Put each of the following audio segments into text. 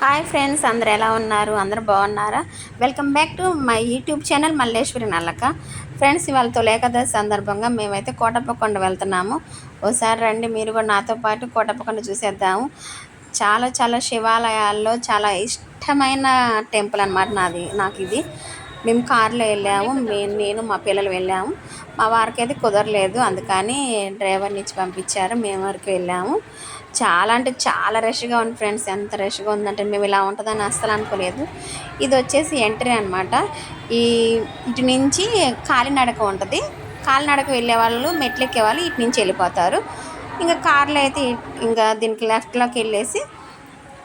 Hi friends అందరు ఎలా ఉన్నారు? అందరు బాగున్నారా? Welcome back to my YouTube channel Malleswari నల్లక. ఫ్రెండ్స్ ఇవాళ తొలేకదశి సందర్భంగా మేమైతే కోటప్పకొండ వెళ్తున్నాము. ఓసారి రండి మీరు కూడా నాతో పాటు కోటప్పకొండ చూసేద్దాము. చాలా చాలా శివాలయాల్లో చాలా ఇష్టమైన టెంపుల్ అనమాట నాది నాకు ఇది. మేము కార్లో వెళ్ళాము నేను మా పిల్లలు వెళ్ళాము. మా వారికి అయితే కుదరలేదు అందుకని డ్రైవర్ని ఇచ్చి పంపించారు మేము వరకు వెళ్ళాము. చాలా అంటే చాలా రష్గా ఉంది ఫ్రెండ్స్ ఎంత రష్గా ఉందంటే మేము ఇలా ఉంటుందని అస్సలు అనుకోలేదు. ఇది వచ్చేసి ఎంట్రీ అనమాట ఈ ఇటు నుంచి కాలినడక ఉంటుంది. కాలినడక వెళ్ళే వాళ్ళు మెట్లు ఎక్కే వాళ్ళు ఇటు నుంచి వెళ్ళిపోతారు. ఇంకా కార్లో అయితే ఇంకా దీనికి లెఫ్ట్లోకి వెళ్ళేసి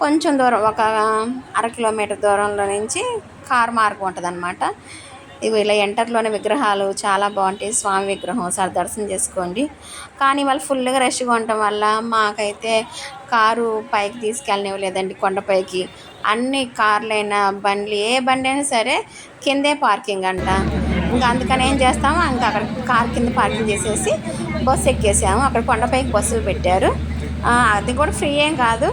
కొంచెం దూరం ఒక అర కిలోమీటర్ దూరంలో నుంచి కార్ మార్గం ఉంటుంది అనమాట ఇవి ఇలా ఎంటర్లోనే విగ్రహాలు చాలా బాగుంటాయి. స్వామి విగ్రహం ఒకసారి దర్శనం చేసుకోండి. కానీ వాళ్ళు ఫుల్గా రష్గా ఉండటం వల్ల మాకైతే కారు పైకి తీసుకెళ్ళనివ్వలేదండి కొండపైకి అన్ని కార్లైనా బండ్లు ఏ బండి అయినా సరే కిందే పార్కింగ్ అంట. ఇంకా అందుకని ఏం చేస్తాము ఇంకా అక్కడ కార్ కింద పార్కింగ్ చేసేసి బస్సు ఎక్కేసాము. అక్కడ కొండపైకి బస్సులు పెట్టారు. అది కూడా ఫ్రీ ఏం కాదు.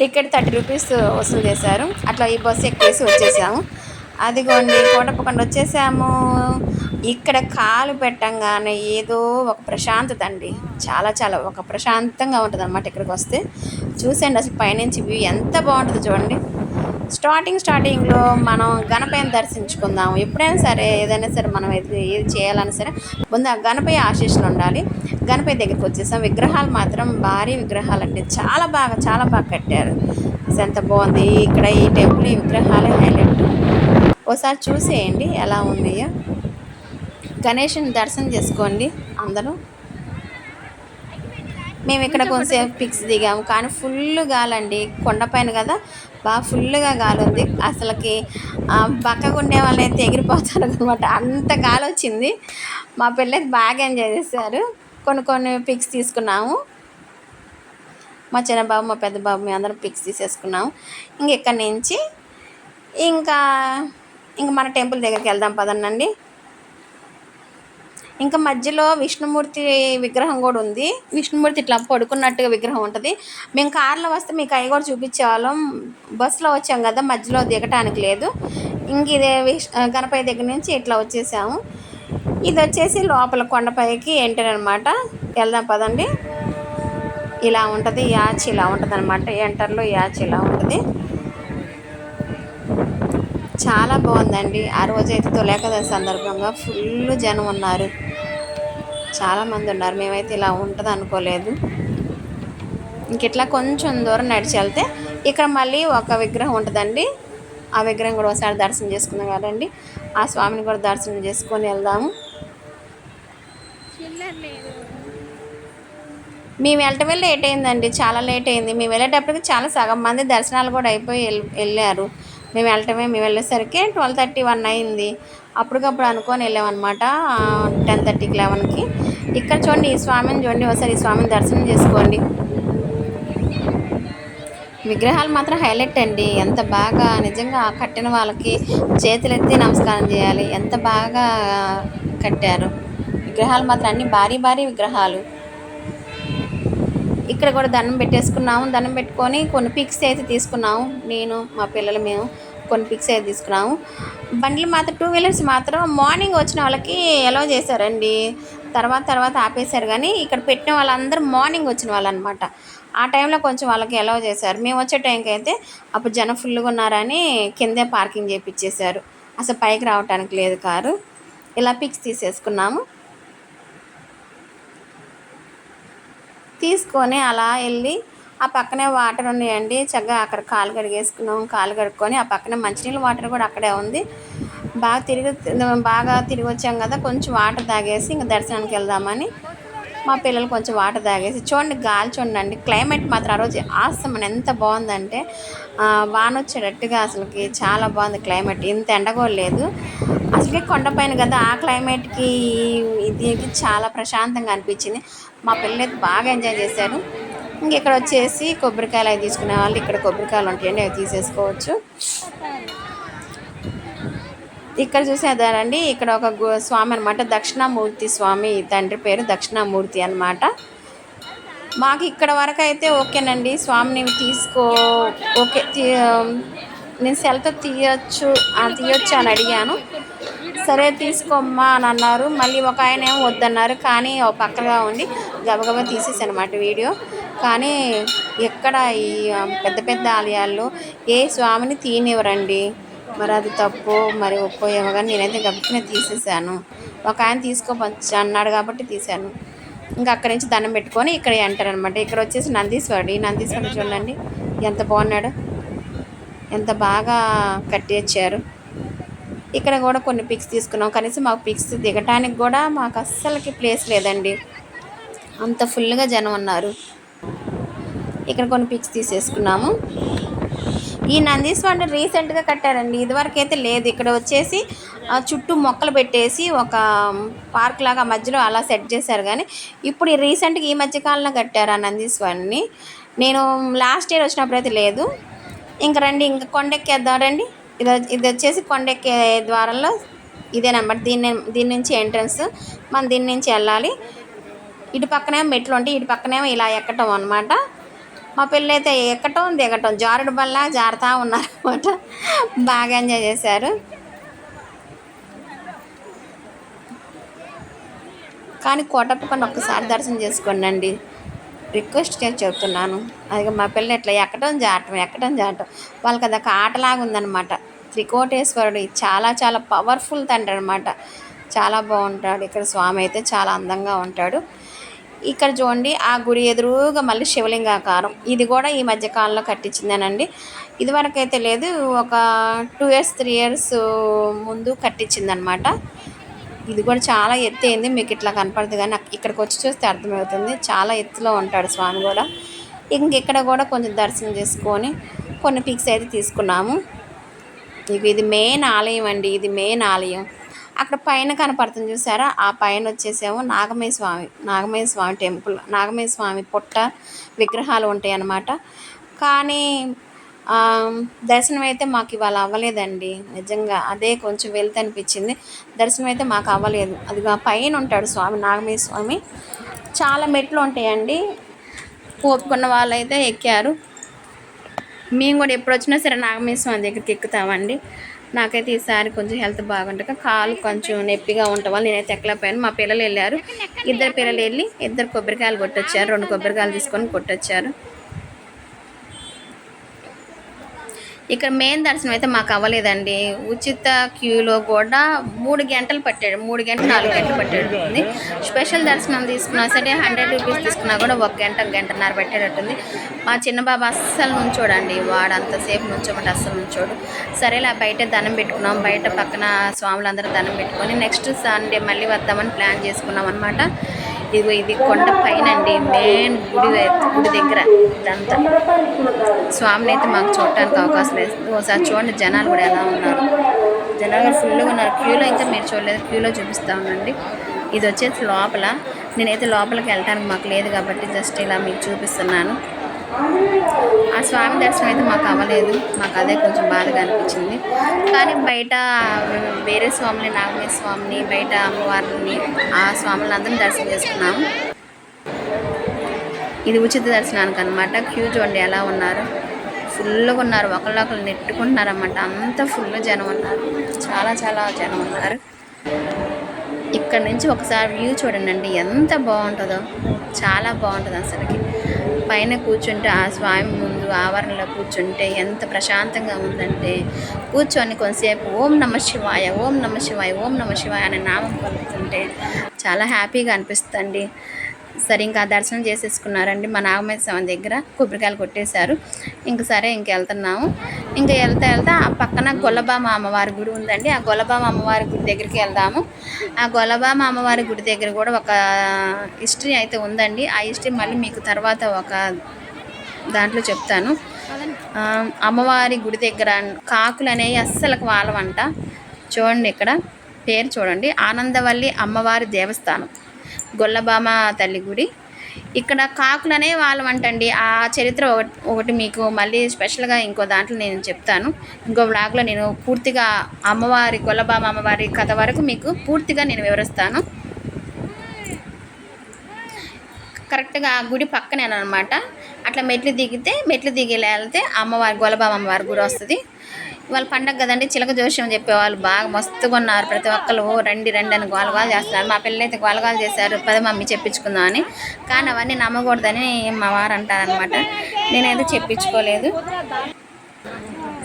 టికెట్ థర్టీ రూపీస్ వసూలు చేశారు. అట్లా ఈ బస్సు ఎక్కేసి వచ్చేసాము. అదిగోండి కోటప్పకొండ వచ్చేసాము. ఇక్కడ కాలు పెట్టంగానే ఏదో ఒక ప్రశాంతత అండి. చాలా చాలా ఒక ప్రశాంతంగా ఉంటుంది అనమాట ఇక్కడికి వస్తే. చూసండి అసలు పైనుంచి వ్యూ ఎంత బాగుంటుందో చూడండి. స్టార్టింగ్ స్టార్టింగ్లో మనం గణపయ్యని దర్శించుకుందాం ఎప్పుడైనా సరే ఏదైనా సరే మనం ఏది ఏది చేయాలన్నా సరే ముందు ఆ గణపయ్య ఆశీస్సులు ఉండాలి. గణపయ్య దగ్గరికి వచ్చేసాం. విగ్రహాలు మాత్రం భారీ విగ్రహాలు అండి చాలా బాగా చాలా బాగా కట్టారు. ఎంత బాగుంది. ఇక్కడ ఈ టెంపుల్ ఈ విగ్రహాలే హైలైట్. ఒకసారి చూసేయండి ఎలా ఉన్నాయో గణేషుని దర్శనం చేసుకోండి అందరూ. మేము ఇక్కడ కొంచెంసేపు పిక్స్ దిగాము కానీ ఫుల్ గాలండి కొండపైన కదా బాగా ఫుల్గా గాలి ఉంది అసలుకి పక్కకు ఉండే వాళ్ళు అయితే ఎగిరిపోతారు అనమాట. అంత గాలి వచ్చింది మా పిల్లలకి బాగా ఎంజాయ్ చేశారు. కొన్ని కొన్ని పిక్స్ తీసుకున్నాము. మా చిన్న బాబు మా పెద్ద బాబు మేము అందరం పిక్స్ తీసేసుకున్నాము. ఇంక ఇక్కడి నుంచి? ఇంకా ఇంక మన టెంపుల్ దగ్గరికి వెళ్దాం పదనండి ఇంకా మధ్యలో విష్ణుమూర్తి విగ్రహం కూడా ఉంది. విష్ణుమూర్తి ఇట్లా పడుకున్నట్టుగా విగ్రహం ఉంటుంది. మేము కార్లో వస్తే మీకు అవి కూడా చూపించేవాళ్ళం. బస్సులో వచ్చాం కదా మధ్యలో దిగటానికి లేదు. ఇంక ఇదే విష్ గణపతి దగ్గర నుంచి ఇట్లా వచ్చేసాము. ఇది వచ్చేసి లోపల కొండపైకి ఎంటర్ అనమాట వెళ్దాం పదండి. ఇలా ఉంటుంది యాచ్ ఇలా ఉంటుంది అనమాట ఎంటర్లో యాచ్ ఇలా ఉంటుంది. చాలా బాగుందండి. ఆ రోజైతే తొలేకదశి సందర్భంగా ఫుల్ జనం ఉన్నారు. చాలా మంది ఉన్నారు. మేమైతే ఇలా ఉంటుంది అనుకోలేదు. ఇంక ఇట్లా కొంచెం దూరం నడిచి వెళ్తే ఇక్కడ మళ్ళీ ఒక విగ్రహం ఉంటుందండి. ఆ విగ్రహం కూడా ఒకసారి దర్శనం చేసుకుందాం కదండి. ఆ స్వామిని కూడా దర్శనం చేసుకొని వెళ్దాము. మేము వెళ్ళటం వెళ్ళి లేట్ అయిందండి. చాలా లేట్ అయింది. మేము వెళ్ళేటప్పటికి చాలా సగం మంది దర్శనాలు కూడా అయిపోయి వెళ్- వెళ్ళారు. మేము వెళ్ళటమే మేము వెళ్ళేసరికి ట్వెల్వ్ థర్టీ వన్ అయింది. అప్పటికప్పుడు అనుకొని వెళ్ళామన్నమాట టెన్ థర్టీకి లెవెన్కి ఇక్కడ చూడండి ఈ స్వామిని చూడండి ఒకసారి ఈ స్వామిని దర్శనం చేసుకోండి. విగ్రహాలు మాత్రం హైలైట్ అండి. ఎంత బాగా నిజంగా కట్టిన వాళ్ళకి చేతులెత్తి నమస్కారం చేయాలి. ఎంత బాగా కట్టారు. విగ్రహాలు మాత్రం అన్ని భారీ భారీ విగ్రహాలు. ఇక్కడ కూడా దండం పెట్టేసుకున్నాము. దండం పెట్టుకొని కొన్ని పిక్స్ అయితే తీసుకున్నాము. నేను మా పిల్లలు మేము కొన్ని పిక్స్ అయితే తీసుకున్నాము. బండ్లు మాత్రం టూ వీలర్స్ మాత్రం మార్నింగ్ వచ్చిన వాళ్ళకి ఎలా చేశారండి. తర్వాత తర్వాత ఆపేశారు. కానీ ఇక్కడ పెట్టిన వాళ్ళందరూ మార్నింగ్ వచ్చిన వాళ్ళు అనమాట ఆ టైంలో కొంచెం వాళ్ళకి ఎలా చేశారు. మేము వచ్చే టైంకి అయితే అప్పుడు జనం ఫుల్గా ఉన్నారని కిందే పార్కింగ్ చేపిచ్చేశారు. అసలు పైకి రావటానికి లేదు కారు. ఇలా పిక్స్ తీసేసుకున్నాము. తీసుకొని అలా వెళ్ళి ఆ పక్కనే వాటర్ ఉన్నాయండి. చక్కగా అక్కడ కాలు కడిగేసుకున్నాం. కాలు కడుక్కొని ఆ పక్కనే మంచినీళ్ళ వాటర్ కూడా అక్కడే ఉంది. బాగా తిరిగి బాగా తిరిగి వచ్చాం కదా కొంచెం వాటర్ తాగేసి ఇంకా దర్శనానికి వెళ్దామని మా పిల్లలు కొంచెం వాటర్ తాగేసి చూడండి గాలి చూడండి క్లైమేట్ మాత్రం ఆ రోజు ఆస్తమని ఎంత బాగుందంటే వాన వచ్చేటట్టుగా అసలుకి చాలా బాగుంది క్లైమేట్. ఇంత ఎండ కూడా లేదు. అసలే కొండపైన కదా ఆ క్లైమేట్కి దీనికి చాలా ప్రశాంతంగా అనిపించింది. మా పిల్లలైతే బాగా ఎంజాయ్ చేశారు. ఇంక ఇక్కడ వచ్చేసి కొబ్బరికాయలు అవి తీసుకునే వాళ్ళు ఇక్కడ కొబ్బరికాయలు ఉంటాయండి అవి తీసేసుకోవచ్చు. ఇక్కడ చూసేదానండి ఇక్కడ ఒక స్వామి అనమాట దక్షిణామూర్తి స్వామి తండ్రి పేరు దక్షిణామూర్తి అనమాట మాకు ఇక్కడ వరకు అయితే ఓకేనండి స్వామిని తీసుకో ఓకే నేను సెల్తో తీయచ్చు తీయొచ్చు అని అడిగాను. సరే తీసుకోమ్మా అని అన్నారు. మళ్ళీ ఒక ఆయన ఏమో వద్దన్నారు. కానీ ఒక పక్కగా ఉండి గబగబా తీసేసానమాట వీడియో. కానీ ఎక్కడ ఈ పెద్ద పెద్ద ఆలయాల్లో ఏ స్వామిని తీయనివ్వరండి. మరి అది తప్పు మరి ఒప్పో ఏమో కానీ నేనైతే గబుక్కునే తీసేసాను ఒక ఆయన తీసుకోవచ్చు అన్నాడు కాబట్టి తీశాను. ఇంకా అక్కడి నుంచి దండం పెట్టుకొని ఇక్కడ ఎంటర్ అనమాట ఇక్కడ వచ్చేసి నందీశ్వరుడు. ఈ నందీశ్వరుడు చూడండి ఎంత బాగున్నాడు. ఎంత బాగా కట్టేచ్చారు ఇక్కడ కూడా కొన్ని పిక్స్ తీసుకున్నాం. కనీసం మాకు పిక్స్ దిగటానికి కూడా మాకు అస్సలకి ప్లేస్ లేదండి. అంత ఫుల్గా జనం ఉన్నారు. ఇక్కడ కొన్ని పిక్స్ తీసేసుకున్నాము. ఈ నందీశ్వరుడు రీసెంట్గా కట్టారండి. ఇదివరకు అయితే లేదు. ఇక్కడ వచ్చేసి ఆ, చుట్టూ మొక్కలు పెట్టేసి ఒక పార్క్ లాగా మధ్యలో అలా సెట్ చేశారు కానీ ఇప్పుడు ఈ రీసెంట్గా ఈ మధ్యకాలంలో కట్టారు ఆ నందీశ్వరుని. నేను లాస్ట్ ఇయర్ వచ్చినప్పుడు అయితే లేదు. ఇంక రండి ఇంకా కొండెక్కేద్దాం. రండి. ఇది ఇది వచ్చేసి కొండెక్కే ద్వారంలో ఇదేనమాట దీన్ని దీని నుంచి ఎంట్రన్స్. మనం దీని నుంచి వెళ్ళాలి. ఇటు పక్కనేమో మెట్లు ఉంటాయి. ఇటు పక్కనేమో ఇలా ఎక్కటం అనమాట మా పిల్లలైతే ఎక్కటం దిగటం. జారుడు బల్ల జారుతూ ఉన్నారు అనమాట బాగా ఎంజాయ్ చేశారు. కానీ కోటప్పకొని ఒక్కసారి దర్శనం చేసుకోండి రిక్వెస్ట్ చేసి చెప్తున్నాను. అది మా పిల్లలు ఇట్లా ఎక్కడం జాటం ఎక్కడం జాటం. వాళ్ళకి అది ఒక ఆటలాగా ఉందన్నమాట. త్రికోటేశ్వరుడు చాలా చాలా పవర్ఫుల్ తండ్రి అనమాట చాలా బాగుంటాడు. ఇక్కడ స్వామి అయితే చాలా అందంగా ఉంటాడు. ఇక్కడ చూడండి ఆ గుడి ఎదురుగా మళ్ళీ శివలింగాకారం. ఇది కూడా ఈ మధ్యకాలంలో కట్టించిందేనండి. ఇదివరకైతే లేదు ఒక టూ ఇయర్స్ త్రీ ఇయర్స్ ముందు కట్టించిందనమాట ఇది కూడా చాలా ఎత్తు అయింది మీకు ఇట్లా కనపడదు కానీ ఇక్కడికి వచ్చి చూస్తే అర్థమవుతుంది. చాలా ఎత్తులో ఉంటాడు స్వామి కూడా. ఇంక ఇక్కడ కూడా కొంచెం దర్శనం చేసుకొని కొన్ని పిక్స్ అయితే తీసుకున్నాము. ఇక ఇది మెయిన్ ఆలయం అండి ఇది మెయిన్ ఆలయం. అక్కడ పైన కనపడుతుంది చూసారా? ఆ పైన వచ్చేసేమో నాగమయ్య స్వామి నాగమయ్య స్వామి టెంపుల్ నాగమయ్య స్వామి పుట్ట విగ్రహాలు ఉంటాయి అన్నమాట కానీ దర్శనం అయితే మాకు ఇవాళ అవ్వలేదండి. నిజంగా అదే కొంచెం వెళ్తే అనిపించింది. దర్శనం అయితే మాకు అవ్వలేదు. అది పైన ఉంటాడు స్వామి నాగమయ్య స్వామి. చాలా మెట్లు ఉంటాయండి. ఓపుకున్న వాళ్ళైతే ఎక్కారు. మేము కూడా ఎప్పుడు వచ్చినా సరే నాగమయ్య స్వామి దగ్గరికి ఎక్కుతామండి. నాకైతే ఈసారి కొంచెం హెల్త్ బాగుండక కాలు కొంచెం నొప్పిగా ఉండటం వల్ల నేనైతే ఎక్కలేకపోయాను. మా పిల్లలు వెళ్ళారు. ఇద్దరు పిల్లలు వెళ్ళి ఇద్దరు కొబ్బరికాయలు కొట్టొచ్చారు. రెండు కొబ్బరికాయలు తీసుకొని కొట్టొచ్చారు. ఇక్కడ మెయిన్ దర్శనం అయితే మాకు అవ్వలేదండి. ఉచిత క్యూలో కూడా మూడు గంటలు పట్టాడు. మూడు గంటలు నాలుగు గంటలు పట్టేటట్టుంది స్పెషల్ దర్శనం తీసుకున్నా సరే హండ్రెడ్ రూపీస్ తీసుకున్నా కూడా ఒక గంట గంటన్నర పెట్టేటట్టుంది. మా చిన్న బాబు అస్సలు నుంచోడండి. వాడు అంతసేపు నుంచోమంటే అస్సలు నుంచోడు. సరేలా బయట దండం పెట్టుకున్నాం. బయట పక్కన స్వాములందరూ దండం పెట్టుకొని నెక్స్ట్ సండే మళ్ళీ వద్దామని ప్లాన్ చేసుకున్నాం అనమాట ఇదిగో ఇది కొండ పైన అండి మెయిన్ గుడి గుడి దగ్గర ఇదంతా. స్వామిని అయితే మాకు చూడటానికి అవకాశం లేదు. ఒకసారి చూడండి జనాలు కూడా ఎలా ఉన్నారు. జనాలు ఫుల్గా ఉన్నారు. క్యూలో ఇంకా మీరు చూడలేదు క్యూలో చూపిస్తా ఉండండి. ఇది వచ్చేసి లోపల. నేనైతే లోపలికి వెళ్ళటానికి మాకు లేదు కాబట్టి జస్ట్ ఇలా మీకు చూపిస్తున్నాను. ఆ స్వామి దర్శనం అయితే మాకు అవ్వలేదు. మాకు అదే కొంచెం బాధగా అనిపించింది. కానీ బయట వేరే స్వామిని నాగమే స్వామిని బయట అమ్మవారిని ఆ స్వాములను అందరం దర్శనం చేసుకున్నాము. ఇది ఉచిత దర్శనానికి అనమాట క్యూ చూడండి ఎలా ఉన్నారు. ఫుల్గా ఉన్నారు. ఒకళ్ళొకరు నెట్టుకుంటున్నారు అన్నమాట అంత ఫుల్ జనం ఉన్నారు. చాలా చాలా జనం ఉన్నారు. ఇక్కడ నుంచి ఒకసారి వ్యూ చూడండి ఎంత బాగుంటుందో. చాలా బాగుంటుంది అసలుకి. పైన కూర్చుంటే ఆ స్వామి ముందు ఆవరణలో కూర్చుంటే ఎంత ప్రశాంతంగా ఉందంటే కూర్చొని కొంతసేపు ఓం నమ శివాయ ఓం నమ శివాయ ఓం నమ శివాయ అనే నామం పలుకుతుంటే చాలా హ్యాపీగా అనిపిస్తుంది సరే ఇంకా దర్శనం చేసేసుకున్నారండి. మా నాగమయ్య స్వామి దగ్గర కొబ్బరికాయలు కొట్టేశారు. ఇంక సరే ఇంక వెళ్తున్నాము. ఇంకా వెళ్తా వెళ్తా ఆ పక్కన గొల్లబామ అమ్మవారి గుడి ఉందండి. ఆ గొల్లబామ అమ్మవారి గుడి దగ్గరికి వెళ్దాము. ఆ గొల్లబామ అమ్మవారి గుడి దగ్గర కూడా ఒక హిస్టరీ అయితే ఉందండి. ఆ హిస్టరీ మళ్ళీ మీకు తర్వాత ఒక దాంట్లో చెప్తాను. అమ్మవారి గుడి దగ్గర కాకులు అనేవి అస్సలకు వాళ్ళవంట చూడండి ఇక్కడ పేరు చూడండి. ఆనందవల్లి అమ్మవారి దేవస్థానం. గొల్లబామ తల్లి గుడి. ఇక్కడ కాకులనే వాళ్ళు అంటండి ఆ చరిత్ర ఒకటి ఒకటి మీకు మళ్ళీ స్పెషల్గా ఇంకో దాంట్లో నేను చెప్తాను. ఇంకో బ్లాగ్లో నేను పూర్తిగా అమ్మవారి గొల్లబామ అమ్మవారి కథ వరకు మీకు పూర్తిగా నేను వివరిస్తాను. కరెక్ట్గా ఆ గుడి పక్కనే అనమాట అట్లా మెట్లు దిగితే మెట్లు దిగి వెళ్తే అమ్మవారి గొలబామ అమ్మవారి గుడి వస్తుంది. వాళ్ళ పండగ కదండి చిలక జోష్యం చెప్పేవాళ్ళు బాగా మస్తుగా ఉన్నారు. ప్రతి ఒక్కరు "ఓ, రండి రండి అని గోలగాలు చేస్తున్నారు. మా పిల్లలైతే గోలగాలు చేశారు. పద మమ్మీ చెప్పించుకుందాం అని కానీ అవన్నీ నమ్మకూడదని మా వారు అంటారనమాట నేనైతే చెప్పించుకోలేదు.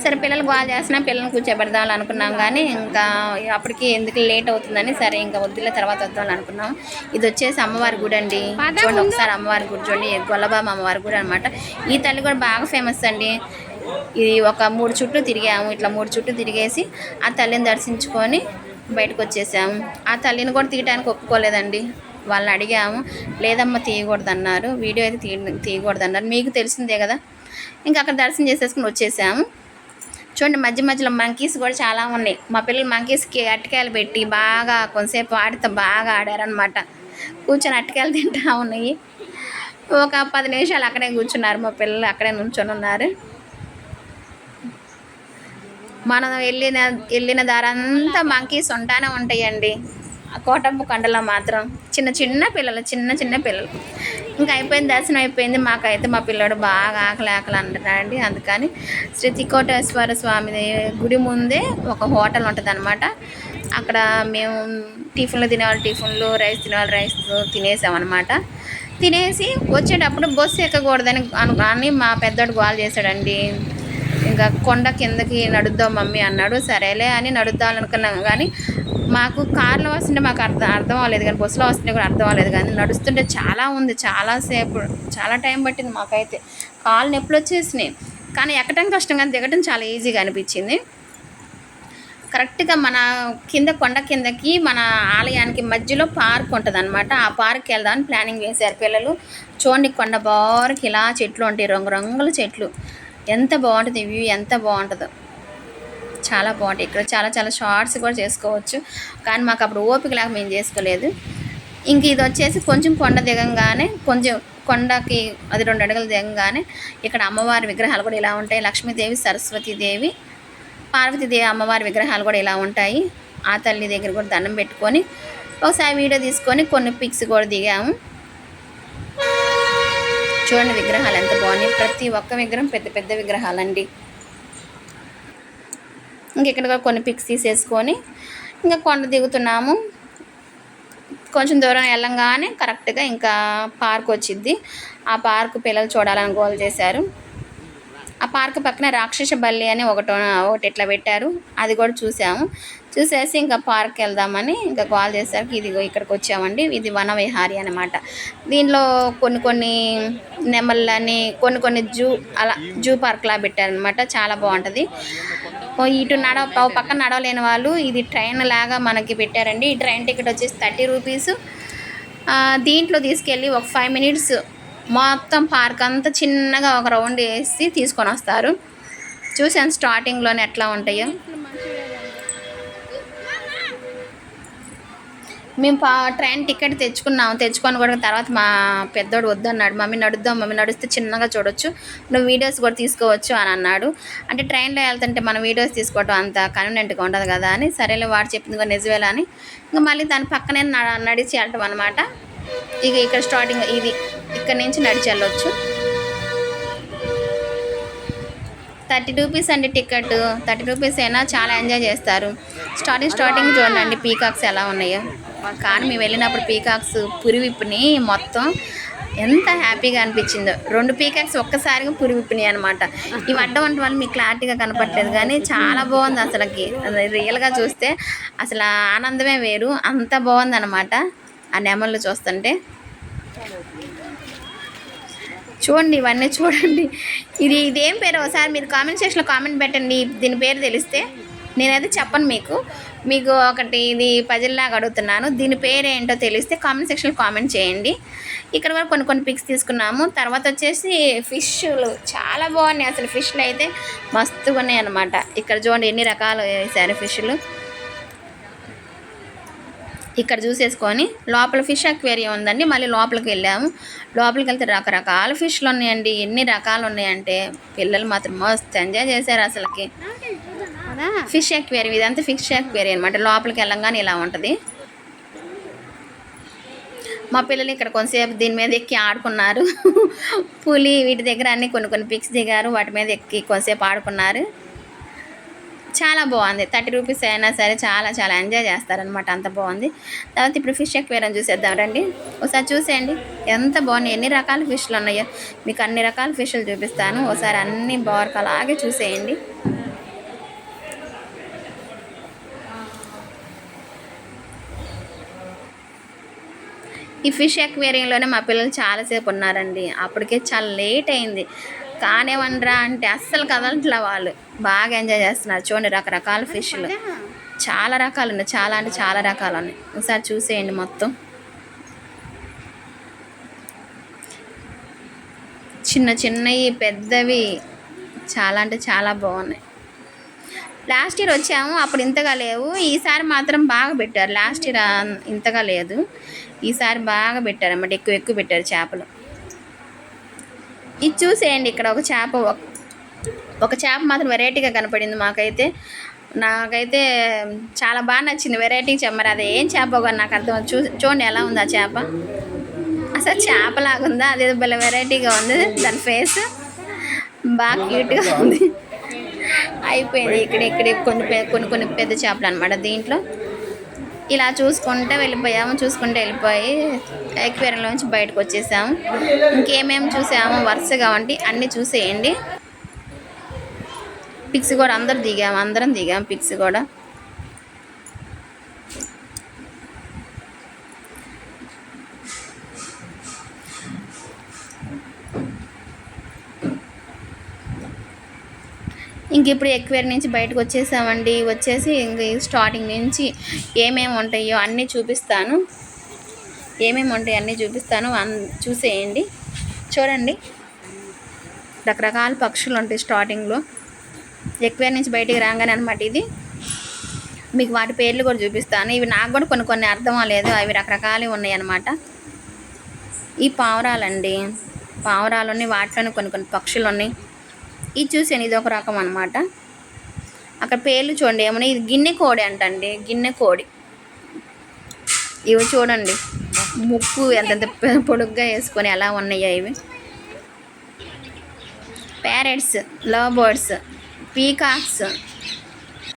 సరే పిల్లలు గోల్ చేసినా పిల్లల్ని కూర్చోబెడదాం అనుకున్నాం కానీ ఇంకా అప్పటికి ఎందుకు లేట్ అవుతుందని సరే ఇంకా వద్దులే తర్వాత వద్దాం అనుకున్నాం. ఇది వచ్చేసి అమ్మవారి గుడి అండి. చూడండి ఒకసారి అమ్మవారి గుడి చూడండి. గొల్లబామ అమ్మవారి గుడి అనమాట ఈ తల్లి కూడా బాగా ఫేమస్ అండి. ఇది ఒక మూడు చుట్లు తిరిగాము. ఇట్లా మూడు చుట్లు తిరిగేసి ఆ తల్లిని దర్శించుకొని బయటకు వచ్చేసాము. ఆ తల్లిని కూడా తీయడానికి ఒప్పుకోలేదండి. వాళ్ళని అడిగాము లేదమ్మా తీయకూడదన్నారు. వీడియో అయితే తీయ తీయకూడదన్నారు. మీకు తెలిసిందే కదా. ఇంకా అక్కడ దర్శనం చేసేసుకుని వచ్చేసాము. చూడండి మధ్య మధ్యలో మంకీస్ కూడా చాలా ఉన్నాయి. మా పిల్లలు మంకీస్కి అట్టకాయలు పెట్టి బాగా కొంతసేపు ఆడితే బాగా ఆడారనమాట కూర్చొని అట్టకాయలు తింటా ఉన్నాయి. ఒక పది నిమిషాలు అక్కడే కూర్చున్నారు మా పిల్లలు అక్కడే నుంచొని ఉన్నారు. మనం వెళ్ళిన వెళ్ళిన దారంతా మంకీస్ ఉంటానే ఉంటాయండి. ఆ కొండలో మాత్రం చిన్న చిన్న పిల్లలు చిన్న చిన్న పిల్లలు. ఇంకా అయిపోయింది దర్శనం అయిపోయింది. మాకైతే మా పిల్లోడు బాగా ఆకలి ఆకలి అంటున్నాడండి. అందుకని శ్రీతికోటేశ్వర స్వామి గుడి ముందే ఒక హోటల్ ఉంటుంది అనమాట అక్కడ మేము టిఫిన్లు తినేవాళ్ళు టిఫిన్లు రైస్ తినేవాళ్ళు రైస్ తినేసామన్నమాట. తినేసి వచ్చేటప్పుడు బస్సు ఎక్కకూడదని అను అని మా పెద్దోడు గోల్ చేశాడండి. ఇంకా కొండ కిందకి నడుద్దాం మమ్మీ అన్నాడు. సరేలే అని నడుద్దాం అనుకున్నాం కానీ మాకు కార్లో వస్తుంటే మాకు అర్థం అర్థం అవ్వలేదు కానీ బస్సులో వస్తుంటే కూడా అర్థం అవ్వలేదు కానీ నడుస్తుంటే చాలా ఉంది. చాలాసేపు చాలా టైం పట్టింది మాకైతే. కాళ్ళు నొప్పులు వచ్చేసినాయి. కానీ ఎక్కడం కష్టం కానీ దిగటం చాలా ఈజీగా అనిపించింది. కరెక్ట్గా మన కింద కొండ కిందకి మన ఆలయానికి మధ్యలో పార్క్ ఉంటుంది అనమాట ఆ పార్క్కి వెళ్దామని ప్లానింగ్ వేశారు పిల్లలు. చూడండి కొండ బారికి ఇలా చెట్లు ఉంటాయి. రంగురంగుల చెట్లు. ఎంత బాగుంటుంది వ్యూ ఎంత బాగుంటుందో. చాలా బాగుంటాయి. ఇక్కడ చాలా చాలా షార్ట్స్ కూడా చేసుకోవచ్చు. కానీ మాకు అప్పుడు ఓపిక లేక మేము చేసుకోలేదు. ఇంక ఇది వచ్చేసి కొంచెం కొండ దిగంగానే కొంచెం కొండకి అది రెండు అడుగులు దిగంగానే ఇక్కడ అమ్మవారి విగ్రహాలు కూడా ఇలా ఉంటాయి. లక్ష్మీదేవి సరస్వతీదేవి పార్వతీదేవి అమ్మవారి విగ్రహాలు కూడా ఇలా ఉంటాయి. ఆ తల్లి దగ్గర కూడా దండం పెట్టుకొని ఒకసారి వీడియో తీసుకొని కొన్ని పిక్స్ కూడా దిగాము. చూడండి విగ్రహాలు ఎంత బాగున్నాయి. ప్రతి ఒక్క విగ్రహం పెద్ద పెద్ద విగ్రహాలండి. ఇంక ఇక్కడ కొన్ని పిక్స్ తీసేసుకొని ఇంకా కొండ దిగుతున్నాము. కొంచెం దూరం వెళ్ళంగానే కరెక్ట్గా ఇంకా పార్క్ వచ్చింది ఆ పార్క్ పిల్లలు చూడాలని గోల్ చేశారు. ఆ పార్క్ పక్కన రాక్షస బల్లి అని ఒకటి ఒకటి ఇట్లా పెట్టారు. అది కూడా చూసాము. చూసేసి ఇంకా పార్క్ వెళ్దామని ఇంకా కాల్ చేసరికి ఇదిగో ఇక్కడికి వచ్చామండి. ఇది వనవిహారి అనమాట దీనిలో కొన్ని కొన్ని నెమళ్ళని కొన్ని కొన్ని జూ అలా జూ పార్క్లా పెట్టారనమాట చాలా బాగుంటుంది. ఇటు నడవ పక్కన నడవలేని వాళ్ళు ఇది ట్రైన్ లాగా మనకి పెట్టారండి. ఈ ట్రైన్ టికెట్ వచ్చేసి థర్టీ రూపీస్ దీంట్లో తీసుకెళ్ళి ఒక ఫైవ్ మినిట్స్ మొత్తం పార్క్ అంతా చిన్నగా ఒక రౌండ్ వేసి తీసుకొని వస్తారు. చూసాను స్టార్టింగ్లోనే ఎట్లా ఉంటాయో. మేము పా ట్రైన్ టికెట్ తెచ్చుకున్నాం. తెచ్చుకొని కూడా తర్వాత మా పెద్దోడు వద్దన్నాడు. మమ్మీ నడుద్దాం మమ్మీ నడిస్తే చిన్నగా చూడొచ్చు. నువ్వు వీడియోస్ కూడా తీసుకోవచ్చు అని అన్నాడు. అంటే ట్రైన్లో వెళ్తుంటే మనం వీడియోస్ తీసుకోవటం అంత కన్వీనియంట్గా ఉండదు కదా అని. సరేలే వాడు చెప్పింది కూడా నిజమేలా అని. ఇంకా మళ్ళీ దాని పక్కనే న- నడిచి వెళ్ళటం అనమాట ఇక ఇక్కడ స్టార్టింగ్ ఇది. ఇక్కడ నుంచి నడిచి వెళ్ళొచ్చు. థర్టీ రూపీస్ అండి టికెట్. థర్టీ రూపీస్ అయినా చాలా ఎంజాయ్ చేస్తారు. స్టార్టింగ్ స్టార్టింగ్ చూడండి పీకాక్స్ ఎలా ఉన్నాయో. కానీ మేము వెళ్ళినప్పుడు పీకాక్స్ పురివిప్పుని మొత్తం ఎంత హ్యాపీగా అనిపించిందో. రెండు పీకాక్స్ ఒక్కసారిగా పురివిప్పినాయి అనమాట ఇవి అడ్డం అంటే వాళ్ళు మీకు క్లారిటీగా కనపట్లేదు కానీ చాలా బాగుంది అసలుకి. అది రియల్గా చూస్తే అసలు ఆనందమే వేరు. అంత బాగుంది అనమాట ఆ నెమళ్ళు చూస్తుంటే. చూడండి ఇవన్నీ చూడండి. ఇది ఇదేం పేరు? ఒకసారి మీరు కామెంట్ సెక్షన్లో కామెంట్ పెట్టండి. దీని పేరు తెలిస్తే నేనైతే చెప్పను మీకు. మీకు ఒకటి ఇది పజిల్లాగా అడుగుతున్నాను. దీని పేరేంటో తెలిస్తే కామెంట్ సెక్షన్లో కామెంట్ చేయండి. ఇక్కడ వరకు కొన్ని కొన్ని పిక్స్ తీసుకున్నాము. తర్వాత వచ్చేసి ఫిష్లు చాలా బాగున్నాయి. అసలు ఫిష్లు అయితే మస్తుగా ఉన్నాయి అనమాట ఇక్కడ చూడండి ఎన్ని రకాలు వేసారు ఫిష్లు ఇక్కడ చూసేసుకొని లోపల ఫిష్ అక్వేరియం ఉందండి. మళ్ళీ లోపలికి వెళ్ళాము. లోపలికి వెళ్తే రకరకాల ఫిష్లు ఉన్నాయండి. ఎన్ని రకాలు ఉన్నాయంటే పిల్లలు మాత్రం మస్తు ఎంజాయ్ చేశారు అసలుకి. ఫిష్ అక్వేరియం ఇదంతా ఫిష్ అక్వేరియం అనమాట లోపలికి వెళ్ళంగానే ఇలా ఉంటుంది. మా పిల్లలు ఇక్కడ కొంతసేపు దీని మీద ఎక్కి ఆడుకున్నారు. పులి వీటి దగ్గర అన్ని కొన్ని కొన్ని పిక్స్ దిగారు. వాటి మీద ఎక్కి కొంతసేపు ఆడుకున్నారు. చాలా బాగుంది. థర్టీ రూపీస్ అయినా సరే చాలా చాలా ఎంజాయ్ చేస్తారనమాట అంత బాగుంది. తర్వాత ఇప్పుడు ఫిష్ ఎక్వేరియం చూసేద్దాం రండి. ఒకసారి చూసేయండి. ఎంత బాగున్నాయి. ఎన్ని రకాల ఫిష్లు ఉన్నాయో. మీకు అన్ని రకాల ఫిష్లు చూపిస్తాను. ఒకసారి అన్ని బార్క్ అలాగే చూసేయండి. ఈ ఫిష్ ఎక్వేరియంలోనే మా పిల్లలు చాలాసేపు ఉన్నారండి. అప్పటికే చాలా లేట్ అయింది. కానివ్వండిరా అంటే అస్సలు కదలట్లా వాళ్ళు. బాగా ఎంజాయ్ చేస్తున్నారు. చూడండి రకరకాల ఫిష్లు. చాలా రకాలు ఉన్నాయి. చాలా అంటే చాలా రకాలు ఉన్నాయి. ఒకసారి చూసేయండి మొత్తం. చిన్న చిన్నవి పెద్దవి చాలా అంటే చాలా బాగున్నాయి. లాస్ట్ ఇయర్ వచ్చాము అప్పుడు ఇంతగా లేవు. ఈసారి మాత్రం బాగా పెట్టారు. లాస్ట్ ఇయర్ ఇంతగా లేదు. ఈసారి బాగా పెట్టారు అన్నమాట. ఎక్కువ ఎక్కువ పెట్టారు చేపలు. ఇది చూసేయండి ఇక్కడ ఒక చేప ఒక- ఒక చేప మాత్రం వెరైటీగా కనపడింది మాకైతే. నాకైతే చాలా బాగా నచ్చింది వెరైటీ చేప అది ఏం చేప నాకు అర్థం చూ చూడండి ఎలా ఉంది ఆ చేప. అసలు చేపలాగా ఉందా అదేదో భలే వెరైటీగా ఉంది. దాని ఫేస్ బాగా క్యూట్గా ఉంది. అయిపోయింది. ఇక్కడ ఇక్కడ కొన్ని కొన్ని కొన్ని పెద్ద చేపలు అనమాట దీంట్లో. ఇలా చూసుకుంటే వెళ్ళిపోయాము. చూసుకుంటే వెళ్ళిపోయి ఎక్వేరియంలోంచి బయటకు వచ్చేసాము. ఇంకేమేమి చూసాము వరుసగా వంటి అన్నీ చూసేయండి. పిక్స్ కూడా అందరు దిగాము. అందరం దిగాము పిక్స్ కూడా. ఇంక ఇప్పుడు ఎక్వేర్ నుంచి బయటకు వచ్చేసామండి. వచ్చేసి ఇంక స్టార్టింగ్ నుంచి ఏమేమి ఉంటాయో అన్నీ చూపిస్తాను. ఏమేమి ఉంటాయి అన్నీ చూపిస్తాను. అన్ చూసేయండి. చూడండి. రకరకాల పక్షులు ఉంటాయి స్టార్టింగ్లో ఎక్వేర్ నుంచి బయటికి రాగానే అనమాట ఇది. మీకు వాటి పేర్లు కూడా చూపిస్తాను. ఇవి నాకు కూడా కొన్ని కొన్ని అర్థం అవ్వలేదు. అవి రకరకాలు ఉన్నాయి అన్నమాట. ఈ పావురాలండి. పావురాలు ఉన్నాయి. వాటిలోనే కొన్ని కొన్ని పక్షులు ఉన్నాయి. ఇది చూసాను ఇది ఒక రకం అనమాట అక్కడ పేర్లు చూడండి ఏమన్నా ఇది గిన్నె కోడి అంటండి గిన్నె కోడి. ఇవి చూడండి ముక్కు ఎంత పొడుగ్గా వేసుకొని ఎలా ఉన్నాయో ఇవి. Parrots love birds peacocks